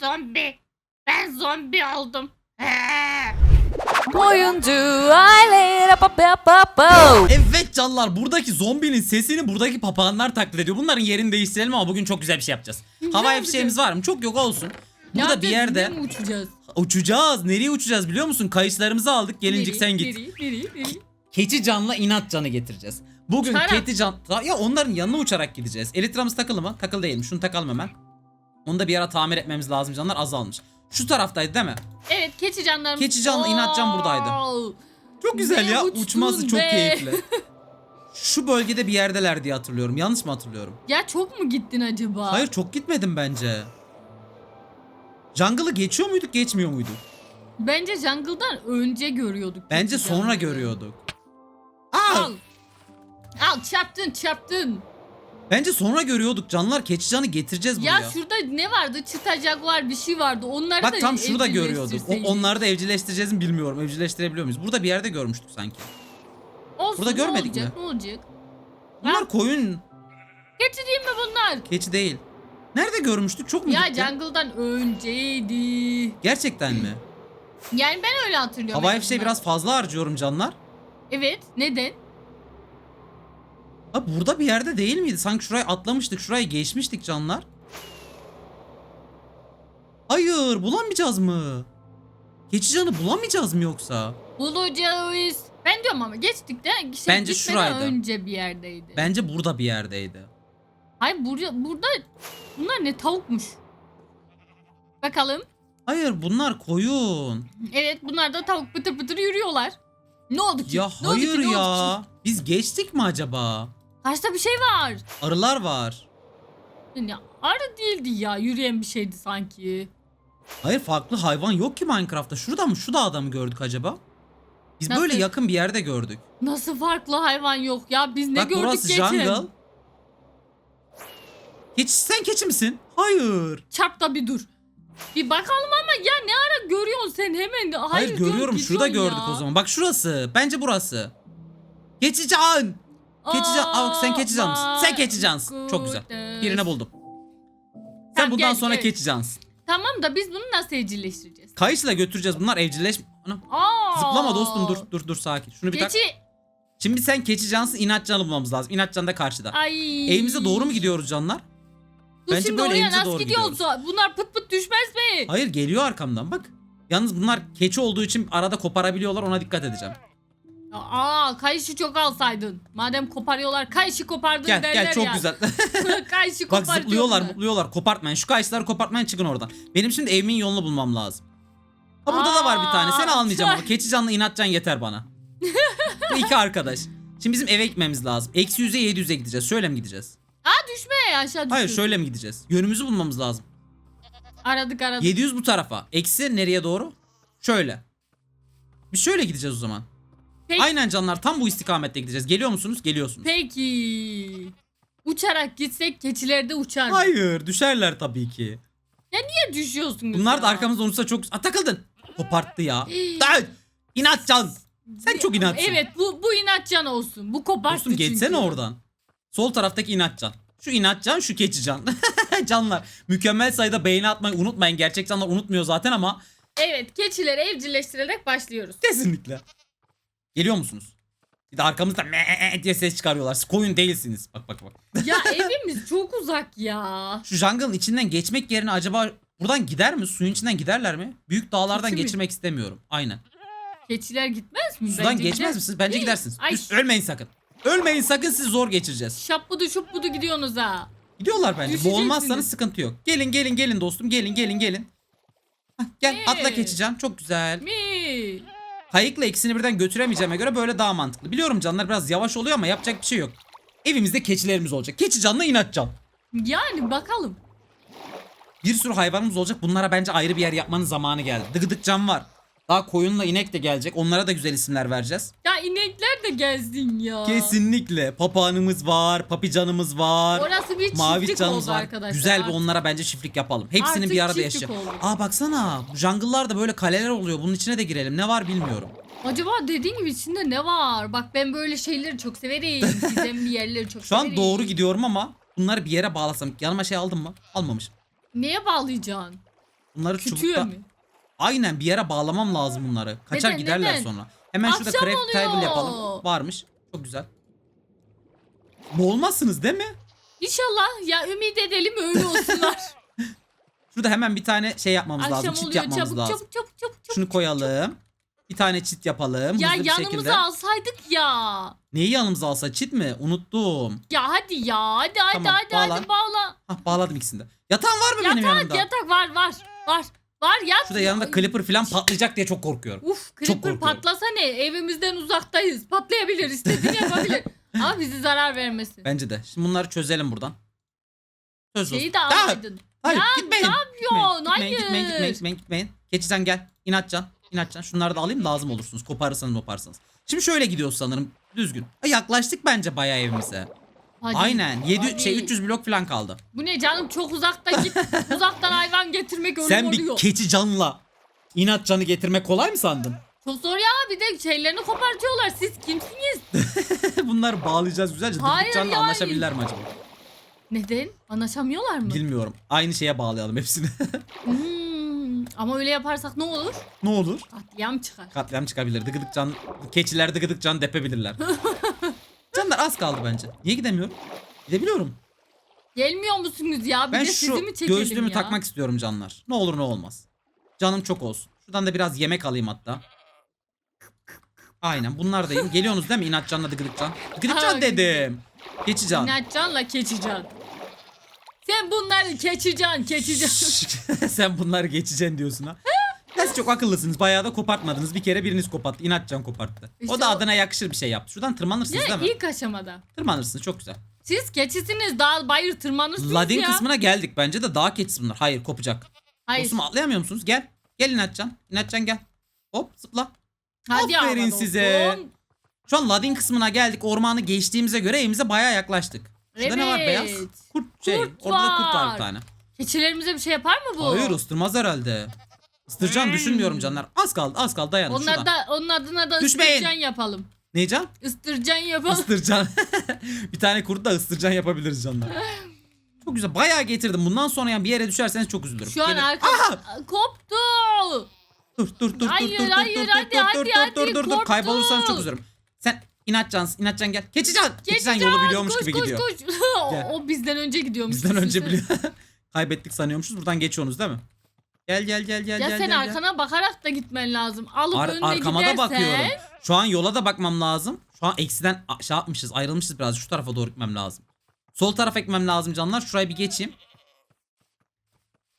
zombi. Ben zombi oldum. Oyuncu aile. Evet canlar buradaki zombinin sesini buradaki papağanlar taklit ediyor. Bunların yerini değiştirelim ama bugün çok güzel bir şey yapacağız. Hava yapacağız? fişeğimiz var mı? Çok yok olsun. Burada bir yapacağız, yerde yine mi uçacağız? uçacağız. Nereye uçacağız biliyor musun? Kayışlarımızı aldık. Gelincik sen git. Nereye, nereye, nereye? Keçi canla inat canı getireceğiz. Bugün Uçarak. keçi can... Ya onların yanına uçarak gideceğiz. Elitramız takılı mı? Takılı değil mi? Şunu takalım hemen. Onu da bir ara tamir etmemiz lazım canlar azalmış. Şu taraftaydı değil mi? Evet keçi canlarımız. Keçi canlı, inatcan buradaydı. Çok güzel Be ya. Uçması çok be. keyifli. Şu bölgede bir yerdeler diye hatırlıyorum. Yanlış mı hatırlıyorum? Ya çok mu gittin acaba? Hayır çok gitmedim bence. Jungle'ı geçiyor muyduk geçmiyor muyduk? Bence jungle'dan önce görüyorduk. Bence sonra canlıları. görüyorduk. Aa! Al. Al çarptın çarptın. Bence sonra görüyorduk canlar. Keçi canı getireceğiz buraya. Ya şurada ne vardı? Çıtacak var bir şey vardı. Onları da Bak tam şurada görüyorduk. O, onları da evcilleştireceğiz mi bilmiyorum. Evcilleştirebiliyor muyuz? Burada bir yerde görmüştük sanki. Olsun, Burada ne görmedik olacak, Ne olacak? Bunlar Ha? koyun. Keçi değil mi bunlar? Keçi değil. Nerede görmüştük? Çok mu Ya gittik? jungle'dan önceydi. Gerçekten mi? Yani ben öyle hatırlıyorum. Havai en fişeği azından. biraz fazla harcıyorum canlar. Evet. Neden? Ha burada bir yerde değil miydi? Sanki şurayı atlamıştık. Şurayı geçmiştik canlar. Hayır bulamayacağız mı? Keçi canı bulamayacağız mı yoksa? Bulacağız. Ben diyorum ama geçtik de şey, Bence şuraydı. önce bir yerdeydi. Bence burada bir yerdeydi. Hayır burada, burada bunlar ne tavukmuş. Bakalım. Hayır bunlar koyun. Evet bunlar da tavuk pıtır pıtır yürüyorlar. Ne oldu ki? Ya ne oldu ki? hayır oldu ya. ki? Biz geçtik mi acaba? Karşıda bir şey var. Arılar var. Ya, arı değildi ya. Yürüyen bir şeydi sanki. Hayır farklı hayvan yok ki Minecraft'ta. Şurada mı? Şu dağda mı gördük acaba? Biz Nasıl? böyle yakın bir yerde gördük. Nasıl farklı hayvan yok ya? Biz ne Bak gördük burası geçen? jungle. Keçi, sen keçi misin? Hayır. Çarp da bir dur. Bir bakalım ama ya ne ara görüyorsun sen hemen? Hayır, Hayır, görüyorum. Şurada gidiyorsun gördük ya. o zaman. Bak şurası. Bence burası. Keçican. Keçican. Aa, bak sen keçican mısın? Sen keçicansın. Çok güzel. Birini buldum. Sen Tamam, bundan gel, sonra gel. keçicansın. Tamam da biz bunu nasıl evcilleştireceğiz? Kayışla götüreceğiz. Bunlar evcilleş... Aa. Zıplama dostum dur dur dur sakin. Şunu bir tak. Keçi. Şimdi sen keçicansın inatcanı bulmamız lazım. İnatcan da karşıda. Ay. Evimize doğru mu gidiyoruz canlar? Dur Bence şimdi böyle oraya evimize nasıl doğru gidiyoruz? Bunlar pıt pıt düşmez mi? Hayır geliyor arkamdan bak. Yalnız bunlar keçi olduğu için arada koparabiliyorlar ona dikkat edeceğim. Aa kayışı çok alsaydın. Madem koparıyorlar kayışı kopardın Gel derler gel çok ya. güzel. kayışı bak kopartıyorlar. zıplıyorlar zıplıyorlar kopartmayın. Şu kayışları kopartmayın çıkın oradan. Benim şimdi evimin yolunu bulmam lazım. Ha burada da var bir tane. Seni Aa, almayacağım ama. Keçi canlı inatcan yeter bana. Bu iki arkadaş. Şimdi bizim eve gitmemiz lazım. Eksi 100'e 700'e gideceğiz. Şöyle mi gideceğiz? Düşme aşağı düşüyor. Hayır şöyle mi gideceğiz? Yönümüzü bulmamız lazım. Aradık aradık. 700 bu tarafa. Eksi nereye doğru? Şöyle. Biz şöyle gideceğiz o zaman. Peki. Aynen canlar tam bu istikamette gideceğiz. Geliyor musunuz? Geliyorsunuz. Peki. Uçarak gitsek keçiler de uçar. Hayır düşerler tabii ki. Niye düşüyorsunuz Bunlar da ya? arkamızda olursa çok... Aa, takıldın. Koparttı ya. Dön. İnatcan. Sen çok inatsın. Evet bu, bu inatcan olsun. Bu koparttı Dostum geçsene çünkü. oradan. Sol taraftaki inatcan. Şu inatcan şu keçican. Canlar mükemmel sayıda beğeni atmayı unutmayın. Gerçek canlar unutmuyor zaten ama Evet keçileri evcilleştirerek başlıyoruz. kesinlikle. Geliyor musunuz? Bir de arkamızda me diye ses çıkarıyorlar. Siz koyun değilsiniz. Bak bak bak. Ya evimiz çok uzak ya. Şu jungle'ın içinden geçmek yerine acaba buradan gider mi? Suyun içinden giderler mi? Büyük dağlardan Keçi mi? geçirmek istemiyorum. Aynen. Keçiler gitmez mi? Sudan Bence geçmez gider. misiniz? Bence Hii, gidersiniz. Ay Üst- ölmeyin sakın. Ölmeyin sakın sizi zor geçireceğiz. şapbudu şupbudu gidiyorsunuz ha. Gidiyorlar bence. Düşeceksiniz. Boğulmazsanız sıkıntı yok. Gelin gelin gelin dostum. Gelin gelin gelin. Hah, gel Ee? atla geçeceğim. Çok güzel. Mi? Kayıkla ikisini birden götüremeyeceğime göre böyle daha mantıklı. Biliyorum canlar biraz yavaş oluyor ama yapacak bir şey yok. Evimizde keçilerimiz olacak. Keçi canla inat can. Yani bakalım. Bir sürü hayvanımız olacak. Bunlara bence ayrı bir yer yapmanın zamanı geldi. Dıgıdık can var. Daha koyunla inek de gelecek. Onlara da güzel isimler vereceğiz. Ya inekler de gezsin ya. Kesinlikle. Papağanımız var. Papicanımız var. Orası bir Mavi çiftlik canımız oldu var. arkadaşlar. Güzel bir onlara bence çiftlik yapalım. Hepsini Artık bir arada çiftlik yaşayacak. oldu. Aa baksana. Jungle'larda böyle kaleler oluyor. Bunun içine de girelim. Ne var bilmiyorum. Acaba dediğin gibi içinde ne var? Bak ben böyle şeyleri çok severim. Gizemli yerleri çok Şu an severim. doğru gidiyorum ama bunları bir yere bağlasam. Yanıma şey aldım mı? Almamışım. Neye bağlayacaksın? Bunları Kütüğe çubukta... mi? Aynen bir yere bağlamam lazım bunları. Kaçar Neden, giderler neden? sonra. Hemen şurada Akşam craft table oluyor. yapalım. Varmış. Çok güzel. Boğulmazsınız değil mi? İnşallah ya ümit edelim öyle olsunlar. Şurada hemen bir tane şey yapmamız lazım. Akşam Çit oluyor yapmamız çabuk, lazım. çabuk çabuk çabuk çabuk. Şunu koyalım. Bir tane çit yapalım. Ya hızlı bir yanımıza şekilde. alsaydık ya. Neyi yanımıza alsa çit mi? Unuttum. Ya hadi ya hadi hadi Tamam, hadi bağla. hadi bağla. Hah bağladım ikisini de. Yatağın var mı benim Yatak yanımda? yatak var var var. Var yat. Şurada yanımda clipper falan patlayacak diye çok korkuyorum. Uf Çok creeper korkuyorum. patlasa ne? Evimizden uzaktayız. Patlayabilir istediğini yapabilir. Ama bizi zarar vermesin. Bence de. Şimdi bunları çözelim buradan. Söz Şeyi olsun. de Aa, alaydın. Hayır Ya, gitmeyin. ne yapıyorsun? Hayır. Gitmeyin, gitmeyin, gitmeyin, gitmeyin. Keçican gel. İnatcan. İnatcan. Şunları da alayım lazım olursunuz. Koparırsanız koparsanız. Şimdi şöyle gidiyoruz sanırım. Düzgün. Yaklaştık bence bayağı evimize. Hadi. Aynen. 7 Hadi. şey 300 blok falan kaldı. Bu ne canım çok uzakta git. Uzaktan hayvan getirmek ölüm Sen oluyor. bir keçi canla inatcanı getirmek kolay mı sandın? Çok zor ya bir de şeylerini kopartıyorlar. Siz kimsiniz? Bunları bağlayacağız güzelce. Hayır Dıgdıkcanla yani. anlaşabilirler mi acaba? Neden? Anlaşamıyorlar mı? Bilmiyorum. Aynı şeye bağlayalım hepsini. Hmm, ama öyle yaparsak ne olur? ne olur? Katliam çıkar. Katliam çıkabilir. Dıgıdıkcan, keçiler dıgıdıkcan depebilirler. Az kaldı bence. Niye gidemiyorum? Gidebiliyorum. Gelmiyor musunuz ya? Bir Ben de şu sizi mi çekelim göğüslüğümü ya? takmak istiyorum canlar. Ne olur ne olmaz. Canım çok olsun. Şuradan da biraz yemek alayım hatta. Aynen bunlar da yiyeyim. Geliyorsunuz değil mi inatcanla dıgıdıkcan? Dıgıdıkcan dedim. Keçican. İnatcanla keçican. Sen bunları keçican keçican. Sen bunları geçeceksin diyorsun ha. Siz çok akıllısınız. Bayağı da kopartmadınız. Bir kere biriniz koparttı. İnatcan koparttı. İşte o da o- adına yakışır bir şey yaptı. Şuradan tırmanırsınız değil mi? ilk aşamada. Tırmanırsınız çok güzel. Siz keçisiniz dağ bayır tırmanırsınız Ladin ya. kısmına geldik. Bence de dağ keçisi bunlar. Hayır kopacak. Hayır. Dostum atlayamıyor musunuz? Gel. Gel İnatcan. İnatcan gel. Hop zıpla. Hadi Aferin ama size. dostum. Şu an Ladin kısmına geldik. Ormanı geçtiğimize göre evimize bayağı yaklaştık. Şurada ne var beyaz? Evet. Kurt şey. Kurt orada da kurt var var. bir tane. Keçilerimize bir şey yapar mı bu? Hayır ısırmaz herhalde. Isıracağını Hmm. düşünmüyorum canlar. Az kaldı az kaldı dayanın Onun, şuradan. da, onun adına da Düşmeyin. ıstıracan yapalım. Ne can? Istıracan yapalım. Isırcan. bir tane kurt da ısırcan yapabiliriz canlar. Çok güzel. Bayağı getirdim. Bundan sonra yani bir yere düşerseniz çok üzülürüm. Şu an Gelin. arka koptu. Dur dur dur Hayır, dur dur hayır, dur hadi, dur dur hadi, dur hadi, dur dur dur dur korktum. kaybolursanız çok üzülürüm. Sen İnatcan, İnatcan gel. Keçican. Keçican yolu biliyormuş koş, gibi koş, gidiyor. Koş. Gel. o, o bizden önce gidiyormuş. Bizden önce biliyor. Kaybettik sanıyormuşuz. Buradan geçiyorsunuz değil mi? Gel gel gel gel Ya gel sen gel. arkana bakarak da gitmen lazım. Alıp Ar- önüne arkama gidersen. da bakıyorum. Şu an yola da bakmam lazım. Şu an eksiden şey yapmışız, ayrılmışız biraz. Şu tarafa doğru gitmem lazım. Sol tarafa gitmem lazım canlar. Şurayı bir geçeyim.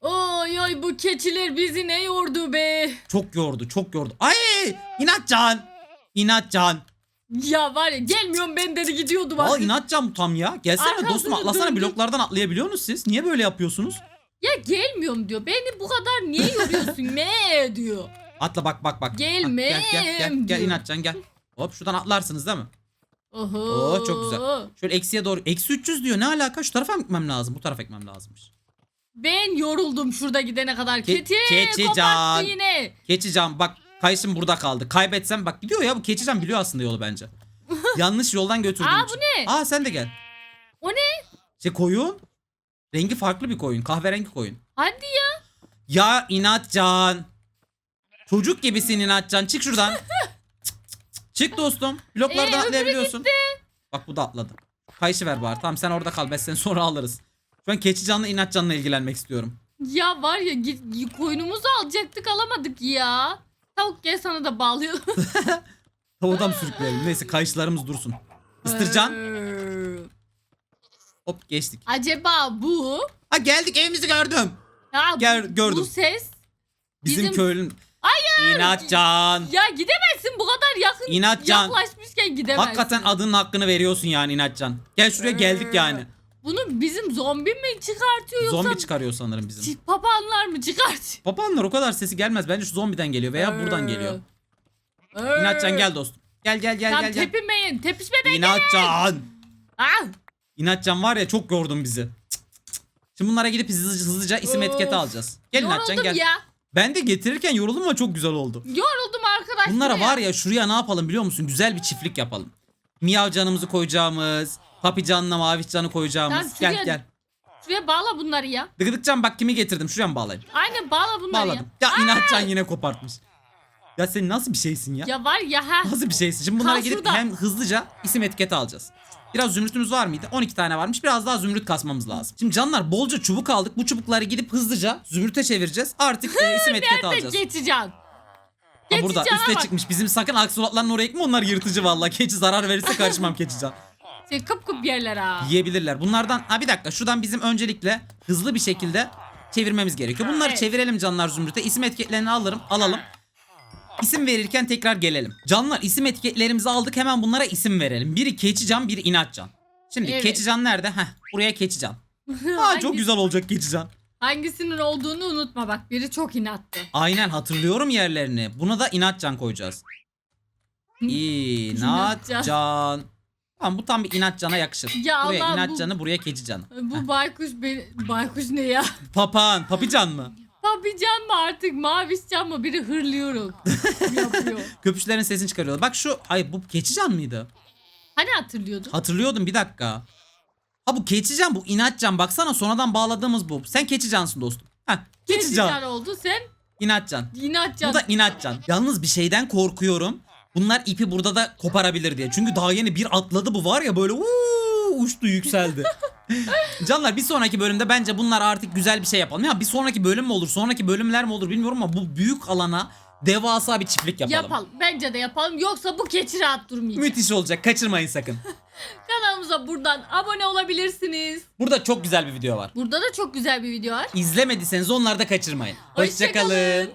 Oy oy bu keçiler bizi ne yordu be. Çok yordu, çok yordu. Ay! İnatcan! İnatcan! Ya var ya gelmiyorum ben dedi gidiyordu bak. Aa inatcan bu tam ya. Gelsene Arkasını dostum atlasana döndü. bloklardan atlayabiliyor musunuz siz? Niye böyle yapıyorsunuz? Ya gelmiyorum diyor. Beni bu kadar niye yoruyorsun ne diyor. Atla bak bak bak. Gelmem Gel gel gel gel inatcan gel. Hop şuradan atlarsınız değil mi? Oho. Oo, çok güzel. Şöyle eksiye doğru. Eksi 300 diyor. Ne alaka? Şu tarafa mı gitmem lazım? Bu tarafa gitmem lazımmış. Ben yoruldum şurada gidene kadar. Ke- Keçi keçi can. yine. Keçican bak kayışım burada kaldı. Kaybetsem bak gidiyor ya bu Keçican biliyor aslında yolu bence. Yanlış yoldan götürdüm. Aa bu ne? Aa sen de gel. O ne? Şey koyun. Rengi farklı bir koyun. Kahverengi koyun. Hadi ya. Ya inatcan. Çocuk gibisin inatcan. Çık şuradan. Çık, çık, çık. Çık dostum. Bloklardan Ee, öbürü atlayabiliyorsun. Bak bu da atladı. Kayışı ver bari. Tamam sen orada kal. Ben seni sonra alırız. Şu an Keçican'la inatcan'la ilgilenmek istiyorum. Ya var ya git koyunumuzu alacaktık alamadık ya. Tavuk gel sana da bağlayalım. Tavuğdan mı sürükleyelim? Neyse kayışlarımız dursun. Istıracan. Ee, Hop geçtik. Acaba bu? Ha geldik evimizi gördüm. Ya Gel, gördüm. Bu ses. Bizim, Bizim- köylün. Hayır. İnatcan. Ya gidemezsin bu kadar yakın. İnatcan. Yaklaşmışken gidemezsin. Hakikaten adının hakkını veriyorsun yani İnatcan. Gel şuraya geldik yani. Bunu bizim zombi mi çıkartıyor yoksa Zombi çıkarıyor sanırım bizim. çi- papağanlar mı çıkartıyor? Papağanlar o kadar sesi gelmez. Bence şu zombiden geliyor veya buradan geliyor. İnatcan gel dostum. Gel gel gel Tam gel gel. tepinmeyin. Tepişmeden İnatcan. Ah! İnatcan var ya çok yordun bizi. Cık, cık, cık. Şimdi bunlara gidip hızlıca, hızlıca isim Of. etiketi alacağız. Gel İnatcan Yoruldum gel. ya. Ben de getirirken yoruldum ama çok güzel oldu. Yoruldum arkadaşlar. Bunlara var ya şuraya ne yapalım biliyor musun? Güzel bir çiftlik yapalım. Miyav canımızı koyacağımız, papi canla mavi canı koyacağımız. Tamam, gel şuraya- gel. Şuraya bağla bunları ya. Dıgıdıkcan bak kimi getirdim. Şuraya mı bağlayayım? Aynen bağla bunları Bağladım. Ya inatcan yine kopartmış. Ya sen nasıl bir şeysin ya? ya. Var ya ha. Nasıl bir şeysin? Şimdi bunlara gidip hem hızlıca isim etiketi alacağız. Biraz zümrütümüz var mıydı? 12 tane varmış. Biraz daha zümrüt kasmamız lazım. Şimdi canlar bolca çubuk aldık. Bu çubukları gidip hızlıca zümrüte çevireceğiz. Artık e, isim etiketi alacağız. geçeceksin? Ha burada Geçeceğine üste bak. çıkmış. Bizim sakın aksolotların oraya gitme. Onlar yırtıcı vallahi. Keçi zarar verirse karışmam keçican. Şey, kıp kıp yerler ha. Yiyebilirler. Bunlardan ha bir dakika şuradan bizim öncelikle hızlı bir şekilde çevirmemiz gerekiyor. Bunları Evet. çevirelim canlar zümrüte. İsim etiketlerini alırım, alalım. İsim verirken tekrar gelelim. Canlar isim etiketlerimizi aldık hemen bunlara isim verelim. Biri Keçican, biri İnatcan. Şimdi Evet. Keçican nerede? Heh, buraya Keçican. Aa çok Hangisi- güzel olacak Keçican. Hangisinin olduğunu unutma bak. Biri çok inattı. Aynen hatırlıyorum yerlerini. Buna da İnatcan koyacağız. İnatcan. Tamam bu tam bir İnatcan'a yakışır. Ya buraya Allah, bu- İnatcan'ı, buraya Keçican'ı. Bu baykuş beni... Baykuş ne ya? Papağan, papican mı? Papican mı artık? Mavişcan mı? Biri hırlıyorum. yapıyor. Köpüşlerin sesini çıkarıyorlar. Bak şu, ay bu Keçican mıydı? Hani hatırlıyordun? Hatırlıyordum bir dakika. Ha bu Keçican bu İnatcan. Baksana sonradan bağladığımız bu. Sen Keçicansın dostum. Heh, Keçican. Keçican oldu sen İnatcan. inatcan. Bu da İnatcan. Yalnız bir şeyden korkuyorum. Bunlar ipi burada da koparabilir diye. Çünkü daha yeni bir atladı bu var ya böyle uuu, uçtu yükseldi. Canlar bir sonraki bölümde bence bunlar artık güzel bir şey yapalım. Ya bir sonraki bölüm mü olur, sonraki bölümler mi olur bilmiyorum ama bu büyük alana devasa bir çiftlik yapalım. Yapalım. Bence de yapalım. Yoksa bu keçi rahat durmayacak. Müthiş olacak. Kaçırmayın sakın. Kanalımıza buradan abone olabilirsiniz. Burada çok güzel bir video var. Burada da çok güzel bir video var. İzlemediyseniz onları da kaçırmayın. Hoşça kalın. Hoşçakalın.